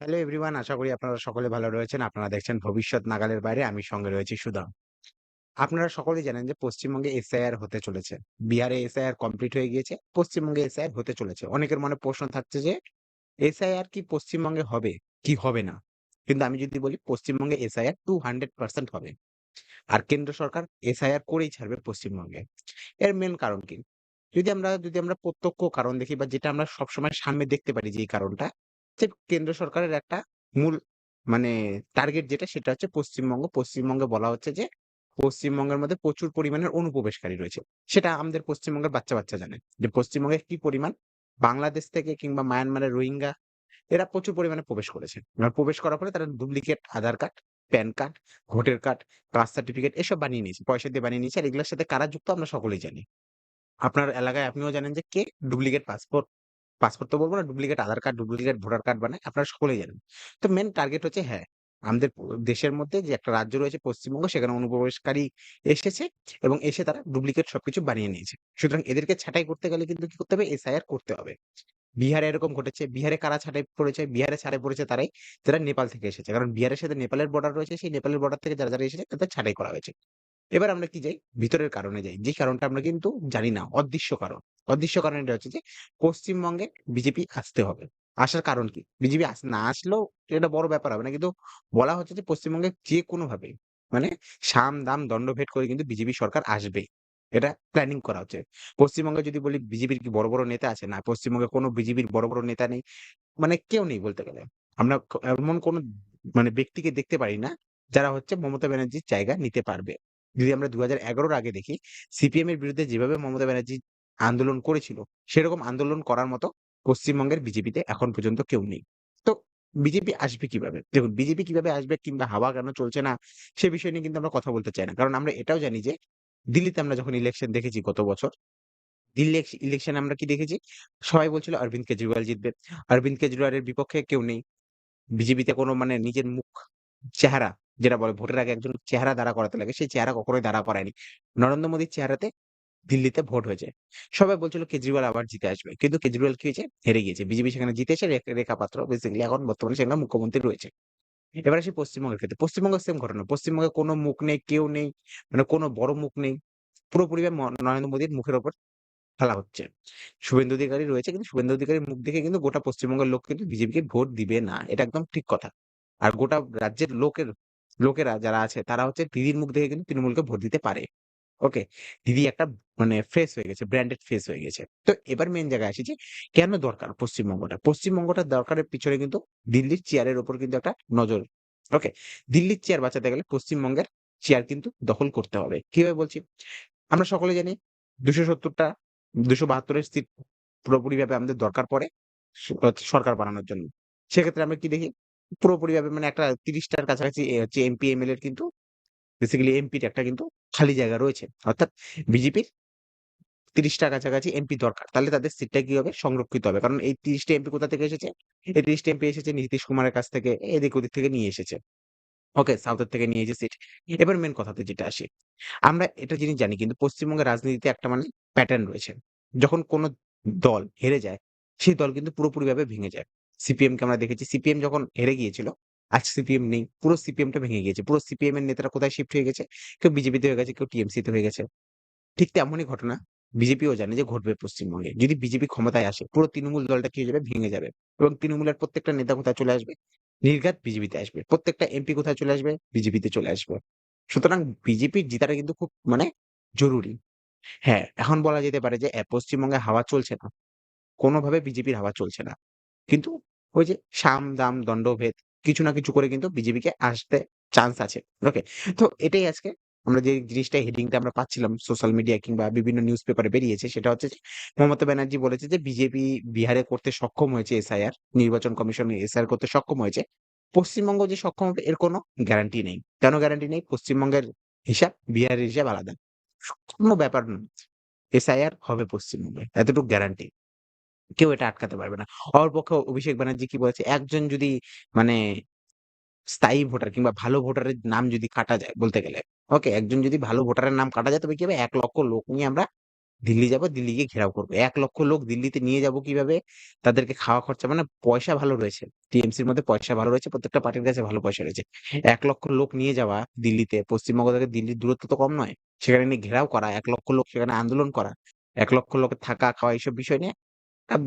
Hello everyone আশা করি আপনারা সকলে ভালো রয়েছেন। আপনারা দেখছেন ভবিষ্যৎ নাগালের বাইরে, আমি সঙ্গে রয়েছি সুদাম আপনারা সকলেই জানেন যে পশ্চিমবঙ্গে এসআইআর হতে চলেছে। বিহারে এসআইআর কমপ্লিট হয়ে গিয়েছে, পশ্চিমবঙ্গে এসআইআর হতে চলেছে। অনেকের মনে প্রশ্ন থাকছে যে, এসআইআর কি পশ্চিমবঙ্গে হবে, কি হবে না? কিন্তু আমি যদি বলি, পশ্চিমবঙ্গে এসআইআর টু হান্ড্রেড পার্সেন্ট হবে। আর কেন্দ্র সরকার এসআইআর করেই ছাড়বে পশ্চিমবঙ্গে। এর মেন কারণ কি? যদি আমরা যদি আমরা প্রত্যক্ষ কারণ দেখি বা যেটা আমরা সবসময় সামনে দেখতে পারি যে এই কারণটা যে কেন্দ্র সরকারের একটা মূল মানে টার্গেট যেটা, সেটা হচ্ছে পশ্চিমবঙ্গ। পশ্চিমবঙ্গে বলা হচ্ছে যে, পশ্চিমবঙ্গের মধ্যে প্রচুর পরিমাণের অনুপ্রবেশকারী রয়েছে। সেটা আমাদের পশ্চিমবঙ্গের বাচ্চা বাচ্চা জানে যে, পশ্চিমবঙ্গে কি পরিমাণ বাংলাদেশ থেকে কিংবা মায়ানমারের রোহিঙ্গা, এরা প্রচুর পরিমাণে প্রবেশ করেছে। আর প্রবেশ করার ফলে তারা duplicate Aadhaar card PAN card, voter card caste certificate এসব বানিয়ে নিয়েছে, পয়সা দিয়ে বানিয়ে নিয়েছে। আর এগুলোর সাথে কারা যুক্ত আমরা সকলেই জানি। আপনার এলাকায় আপনিও জানেন যে, কে ডুপ্লিকেট পাসপোর্ট পাসপোর্ট তো বলব না duplicate Aadhaar card duplicate voter card বানায় আপনারা সকলেই জানেন। তো মেন টার্গেট হচ্ছে হ্যাঁ আমাদের দেশের মধ্যে যে একটা রাজ্য রয়েছে, পশ্চিমবঙ্গ, সেখানে অনুপ্রবেশকারী এসেছে এবং এসে তারা ডুপ্লিকেট সবকিছু বানিয়ে নিয়েছে। সুতরাং এদেরকে ছাঁটাই করতে গেলে কিন্তু কি করতে হবে? এসআইআর করতে হবে। বিহারে এরকম ঘটেছে, বিহারে কারা ছাঁটাই পড়েছে বিহারে ছাঁটাই পড়েছে তারাই যারা নেপাল থেকে এসেছে। কারণ বিহারের সাথে নেপালের বর্ডার রয়েছে, সেই নেপালের বর্ডার থেকে যারা যারা এসেছে, তাদের ছাঁটাই করা হয়েছে। এবার আমরা কি যাই? ভিতরের কারণে যাই। যে কারণটা আমরা কিন্তু জানি না। অদৃশ্য কারণ। অদৃশ্য কারণ এটা হচ্ছে যে, পশ্চিমবঙ্গে বিজেপি আসতে হবে। আসার কারণ কি? বিজেপি না আসলেও এটা বড় ব্যাপার হবে না। কিন্তু বলা হচ্ছে যে, পশ্চিমবঙ্গে যে কোনো ভাবে মানে সাম দাম দণ্ড ভেদ করে কিন্তু বিজেপি সরকার আসবে। এটা প্ল্যানিং করা হচ্ছে। পশ্চিমবঙ্গে যদি বলি, বিজেপির কি বড় বড় নেতা আছে? না, পশ্চিমবঙ্গে কোনো বিজেপির বড় বড় নেতা নেই। মানে কেউ নেই বলতে গেলে। আমরা এমন কোন মানে ব্যক্তিকে দেখতে পারি না, যারা হচ্ছে মমতা ব্যানার্জির জায়গা নিতে পারবে। যদি আমরা দু হাজার আগে দেখি সিপিএম এর বিরুদ্ধে যেভাবে মমতা ব্যানার্জি আন্দোলন করেছিল, সেরকম আন্দোলন করার মতো পশ্চিমবঙ্গের বিজেপিতে এখন পর্যন্ত কেউ নেই। তো বিজেপি আসবে কীভাবে? দেখুন, বিজেপি কীভাবে আসবে কিংবা হাওয়া কেন চলছে না, সে বিষয় নিয়ে কিন্তু আমরা কথা বলতে চাই না। কারণ আমরা এটাও জানি যে, দিল্লিতে আমরা যখন ইলেকশন দেখেছি গত বছর, দিল্লি ইলেকশনে আমরা কি দেখেছি? সবাই বলছিল অরবিন্দ কেজরিওয়াল জিতবে। অরবিন্দ কেজরিওয়ালের বিপক্ষে কেউ নেই। বিজেপিতে কোনো মানে নিজের মুখ, চেহারা যেটা বলে ভোটের আগে একজন চেহারা দাঁড়া করাতে লাগে, সেই চেহারা কখনোই দাঁড়া করায়নি। নরেন্দ্র মোদীর চেহারাতে দিল্লিতে ভোট হয়েছে। সবাই বলছিল কেজরিওয়াল আবার জিতে আসবে। কিন্তু কেজরিওয়াল কি হয়েছে? হেরে গিয়েছে। বিজেপি সেখানে জিতেছে রেখা পাত্র বেসিক্যালি এখন বর্তমানে সেখানে মুখ্যমন্ত্রী রয়েছে। এবার আসি পশ্চিমবঙ্গের ক্ষেত্রে, পশ্চিমবঙ্গের সেম ঘটনা। পশ্চিমবঙ্গে কোনো মুখ নেই, কেউ নেই মানে কোনো বড় মুখ নেই। পুরোপুরি নরেন্দ্র মোদীর মুখের ওপর খেলা হচ্ছে। শুভেন্দু অধিকারী রয়েছে কিন্তু শুভেন্দু অধিকারীর মুখ দেখে কিন্তু গোটা পশ্চিমবঙ্গের লোক কিন্তু বিজেপিকে ভোট দিবে না। এটা একদম ঠিক কথা। আর গোটা রাজ্যের লোকের লোকেরা যারা আছে, তারা হচ্ছে দিদির মুখ দেখে কিন্তু তৃণমূলকে ভোট দিতে পারে। ওকে দিদি একটা মানে ফেস হয়ে গেছে ব্র্যান্ডেড ফেস হয়ে গেছে। তো এবার মেন জায়গায় আসি যে, কেন দরকার পশ্চিমবঙ্গটা? পশ্চিমবঙ্গটা দরকারের পিছনে কিন্তু দিল্লির চেয়ারের ওপর কিন্তু একটা নজর। ওকে দিল্লির চেয়ার বাঁচাতে গেলে পশ্চিমবঙ্গের চেয়ার কিন্তু দখল করতে হবে। কীভাবে বলছি? আমরা সকলে জানি দুশো সত্তরটা, দুশো বাহাত্তরের সিট পুরোপুরিভাবে আমাদের দরকার পড়ে, সরকার বানানোর জন্য। সেক্ষেত্রে আমরা কি দেখি? পুরোপুরিভাবে মানে একটা তিরিশটার কাছাকাছি হচ্ছে এমপি এমএলএ কিন্তু বেসিক্যালি এমপির একটা কিন্তু খালি জায়গা রয়েছে। অর্থাৎ বিজেপির তিরিশটার কাছাকাছি এমপি দরকার। তাহলে তাদের সিটটা কি হবে সংরক্ষিত হবে? কারণ এই তিরিশটা এমপি কোথা থেকে এসেছে? এই তিরিশটা এমপি এসেছে নীতিশ কুমারের কাছ থেকে, এদিক ওদিক থেকে নিয়ে এসেছে। ওকে সাউথের থেকে নিয়ে এসেছে সিট এবার মেন কথাতে যেটা আসি, আমরা এটা জিনিস জানি কিন্তু পশ্চিমবঙ্গের রাজনীতিতে একটা মানে প্যাটার্ন রয়েছে। যখন কোন দল হেরে যায়, সেই দল কিন্তু পুরোপুরিভাবে ভেঙে যায়। সিপিএম কে আমরা দেখেছি। সিপিএম যখন হেরে গিয়েছিল আজ সিপিএম নেই, পুরো সিপিএম টা ভেঙে গিয়েছে। পুরো সিপিএম এর নেতারা কোথায় শিফট হয়ে গেছে? কেউ বিজেপিতে হয়ে গেছে, কেউ টিএমসি তে হয়ে গেছে। ঠিক তেমনই ঘটনা বিজেপিও জানে যে ঘটবে পশ্চিমবঙ্গে। যদি বিজেপি ক্ষমতায় আসে, পুরো তৃণমূল দলটা কি হয়ে যাবে? ভেঙে যাবে। এবং তৃণমূলের প্রত্যেকটা নেতা কোথায় চলে আসবে? নির্ঘাত বিজেপিতে আসবে। প্রত্যেকটা এমপি কোথায় চলে আসবে? বিজেপিতে চলে আসবে। সুতরাং বিজেপির জিতাটা কিন্তু খুব মানে জরুরি। হ্যাঁ এখন বলা যেতে পারে যে পশ্চিমবঙ্গে হাওয়া চলছে না। কোনোভাবে বিজেপির হাওয়া চলছে না। কিন্তু ওই যে সাম, দাম, দণ্ডভেদ কিছু না কিছু করে কিন্তু বিজেপিকে আসতে চান্স আছে। ওকে তো এটাই আজকে আমরা যে জিনিসটা হেডিংটা আমরা পাচ্ছিলাম সোশ্যাল মিডিয়া কিংবা বিভিন্ন নিউজ পেপারে বেরিয়েছে সেটা হচ্ছে যে মমতা ব্যানার্জি বলেছে যে বিজেপি বিহারে করতে সক্ষম হয়েছে এসআইআর নির্বাচন কমিশন এসআইআর করতে সক্ষম হয়েছে। পশ্চিমবঙ্গ যে সক্ষম হবে এর কোনো গ্যারান্টি নেই। কেন গ্যারান্টি নেই? পশ্চিমবঙ্গের হিসাব, বিহারের হিসাব আলাদা। কোনো ব্যাপার নয়। এসআইআর হবে পশ্চিমবঙ্গে এতটুকু গ্যারান্টি কেউ এটা আটকাতে পারবে না অপরপক্ষে অভিষেক ব্যানার্জি কি বলেছে একজন যদি মানে স্থায়ী ভোটার কিংবা ভালো ভোটারের নাম যদি কাটা যায় বলতে গেলে ওকে একজন যদি ভালো ভোটারের নাম কাটা যায় তবে কি হবে এক লক্ষ লোক নিয়ে আমরা দিল্লি যাব, দিল্লি গিয়ে ঘেরাও করব। ১ লক্ষ লোক দিল্লিতে নিয়ে যাব কীভাবে? তাদেরকে খাওয়া খরচা মানে পয়সা ভালো রয়েছে। টিএমসির মধ্যে পয়সা ভালো রয়েছে। প্রত্যেকটা পার্টির কাছে ভালো পয়সা রয়েছে। ১ লক্ষ লোক নিয়ে যাওয়া দিল্লিতে, পশ্চিমবঙ্গ থেকে দিল্লির দূরত্ব তো কম নয়। সেখানে নিয়ে ঘেরাও করা, ১ লক্ষ লোক সেখানে আন্দোলন করা, ১ লক্ষ লোকের থাকা, খাওয়া এইসব বিষয় নিয়ে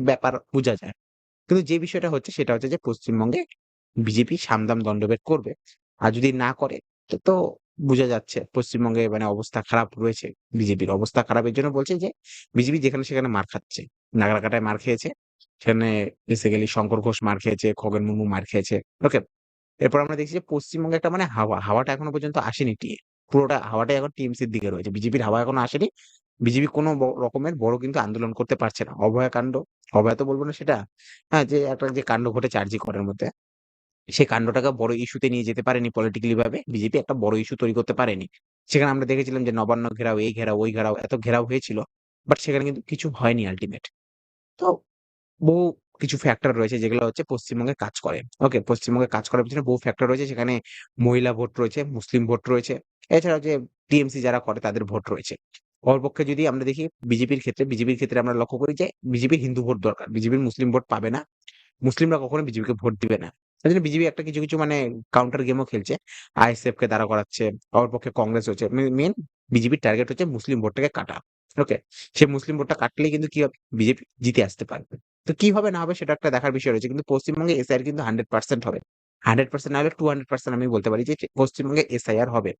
ব্যাপার বুঝা যায়। কিন্তু যে বিষয়টা হচ্ছে সেটা হচ্ছে যে পশ্চিমবঙ্গে বিজেপি সামদাম দণ্ডভেদ করবে। আর যদি না করে তো, বুঝা যাচ্ছে পশ্চিমবঙ্গে মানে অবস্থা খারাপ রয়েছে বিজেপির। অবস্থা খারাপের জন্য বলছে যে বিজেপি যেখানে সেখানে মার খাচ্ছে। নাগরাকাটায় মার খেয়েছে। সেখানে বেসিক্যালি শঙ্কর ঘোষ মার খেয়েছে, খগেন মুর্মু মার খেয়েছে। ওকে? এরপর আমরা দেখছি যে পশ্চিমবঙ্গে একটা মানে হাওয়া, হাওয়াটা এখনও পর্যন্ত আসেনি টিএ। পুরোটা হাওয়াটাই এখন টিএমসির দিকে রয়েছে। বিজেপির হাওয়া এখনও আসেনি। বিজেপি কোনো রকমের বড় কিন্তু আন্দোলন করতে পারছে না। অভয়াকাণ্ড, অভয়া তো বলব না সেটা। হ্যাঁ, যে একটা যে কাণ্ড ঘটে চার্জি করার মধ্যে। সেই কাণ্ডটাকে বড় ইস্যুতে নিয়ে যেতে পারেনি পলিটিক্যালি ভাবে। বিজেপি একটা বড় ইস্যু তৈরি করতে পারেনি। সেখানে আমরা দেখেছিলাম যে নবান্ন ঘেরাও, এই ঘেরাও, ওই ঘেরাও, এত ঘেরাও হয়েছিল। বাট সেখানে কিন্তু কিছু হয়নি আল্টিমেট। তো বহু কিছু ফ্যাক্টর রয়েছে যেগুলো হচ্ছে পশ্চিমবঙ্গে কাজ করে। ওকে? পশ্চিমবঙ্গে কাজ করার পিছনে বহু ফ্যাক্টর রয়েছে। সেখানে মহিলা ভোট রয়েছে, মুসলিম ভোট রয়েছে। এছাড়াও যে টিএমসি যারা করে তাদের ভোট রয়েছে। অপরপক্ষে যদি আমরা দেখি বিজেপির ক্ষেত্রে, বিজেপির ক্ষেত্রে আমরা লক্ষ্য করি যে বিজেপির হিন্দু ভোট দরকার। বিজেপির মুসলিম ভোট পাবে না। মুসলিমরা কখনোই বিজেপিকে ভোট দিবে না। এজন্য বিজেপি একটা কিছু, কিছু মানে কাউন্টার গেমও খেলছে। আইএসএফ কে দাঁড়া করাচ্ছে। অপরপক্ষে কংগ্রেস হচ্ছে। মেন বিজেপির টার্গেট হচ্ছে মুসলিম ভোটটাকে কাটা। ওকে? সে মুসলিম ভোটটা কাটলেই কিন্তু কি হবে? বিজেপি জিতে আসতে পারবে। তো কি হবে না হবে সেটা একটা দেখার বিষয় রয়েছে। কিন্তু পশ্চিমবঙ্গে এসআইআর কিন্তু 100% হবে। 100% না হলে 200% আমি বলতে পারি যে পশ্চিমবঙ্গে এসআইআর হবে।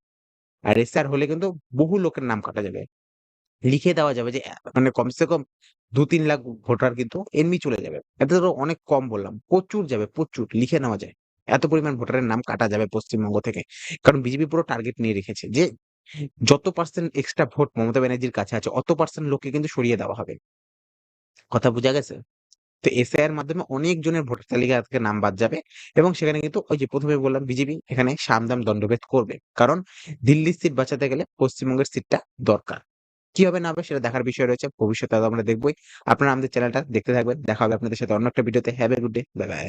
আর এসআইআর হলে কিন্তু বহু লোকের নাম কাটা যাবে। লিখে দেওয়া যাবে যে মানে কমসে কম ২-৩ লাখ ভোটার কিন্তু এমনি চলে যাবে। এটা তো অনেক কম বললাম। প্রচুর যাবে, প্রচুর লিখে নেওয়া যায়। এত পরিমাণ ভোটারের নাম কাটা যাবে পশ্চিমবঙ্গ থেকে। কারণ বিজেপি পুরো টার্গেট নিয়ে রেখেছে যে যত পার্সেন্ট এক্সট্রা ভোট মমতা ব্যানার্জির কাছে আছে অত পার্সেন্ট লোককে কিন্তু সরিয়ে দেওয়া হবে। কথা বুঝা গেছে? তো এসআই এর মাধ্যমে অনেক জনের ভোটার তালিকা থেকে নাম বাদ যাবে এবং সেখানে কিন্তু ওই যে প্রথমে বললাম বিজেপি এখানে সামদাম দণ্ডভেদ করবে। কারণ দিল্লির সিট বাঁচাতে গেলে পশ্চিমবঙ্গের সিটটা দরকার। কি হবে না হবে সেটা দেখার বিষয় রয়েছে। ভবিষ্যতে আমরা দেখবই। আপনারা আমাদের চ্যানেলটা দেখতে থাকবেন। দেখা হবে আপনাদের সাথে অন্য একটা ভিডিওতে। Have a good day. Bye, bye.